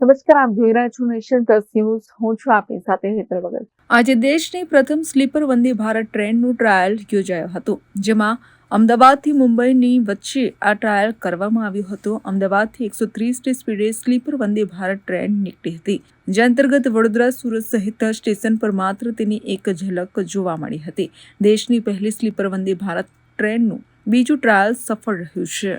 નમસ્કાર, આપ જોઈ રહ્યા છો નેશન પ્લસ ન્યૂઝ. હું છું આપની સાથે હેતર વગર આજે દેશની પ્રથમ સ્લીપર વંદે ભારત ટ્રેનનું ટ્રાયલ યોજાયો હતો, જેમાં અમદાવાદથી મુંબઈની વચ્ચે આ ટ્રાયલ કરવામાં આવ્યો હતો. અમદાવાદથી એકસો ત્રીસની સ્પીડે સ્લીપર વંદે ભારત ટ્રેન નીકળી હતી, જે અંતર્ગત વડોદરા, સુરત સહિત સ્ટેશન પર માત્ર તેની એક ઝલક જોવા મળી હતી. દેશની પહેલી સ્લીપર વંદે ભારત ટ્રેનનું બીજું ટ્રાયલ સફળ રહ્યું છે.